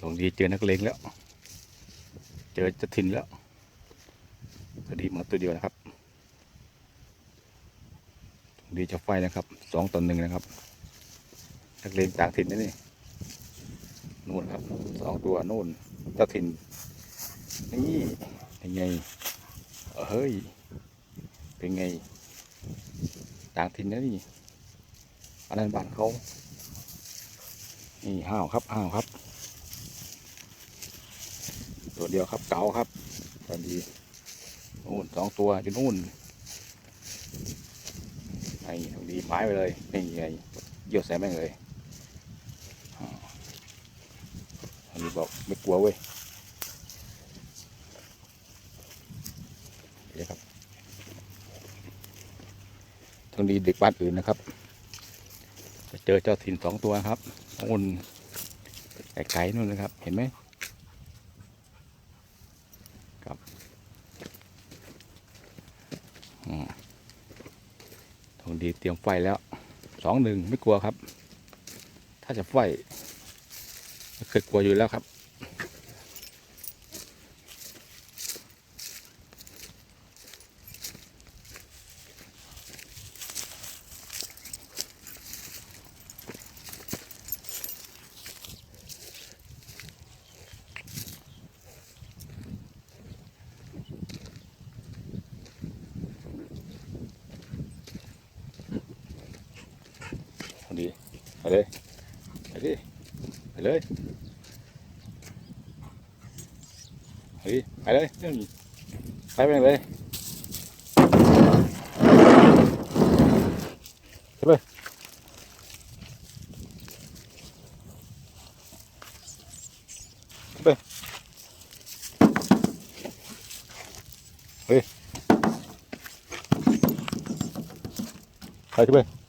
ตรงดีเจอนักเลงแล้ว เจอจะทินแล้วก็ดีมาตัวเดียวนะครับตรงดีจะไฟนะครับสองต่อหนึ่งนะครับ นักเลงต่างถิ่นนี่นี่นู่นครับสองตัวนู่นเจ้าถิ่นนี่ยังไงเฮ้ยเป็นไง ต่างถิ่นนะนี่อันนั้นบ้านเขานี่ห้าวครับห้าวครับ ตัวเดียวครับเก๋าครับตอนดีนู่นสองตัวอยู่นู่นไอ้ตรงดีไม้ไปเลยนี่ไงเยี่ยวใส่แม่งเลยอันนี้บอกไม่กลัวเว้ยเดี๋ยวครับตรงนี้เด็กบ้านอื่นนะครับจะเจอเจ้าถิ่นสองตัวครับนู่นไกลๆนู่นนะครับ เห็นไหม ครับทองดีเตรียมไฟแล้วสองหนึ่งไม่กลัวครับ ถ้าจะไฟเคยกลัวอยู่แล้วครับ ทองดี ไปเลย ไปดิไปเลยไปดิไปเลยเรื่องไปไปเลยไปเลยไปเฮ้ยไปที่ไป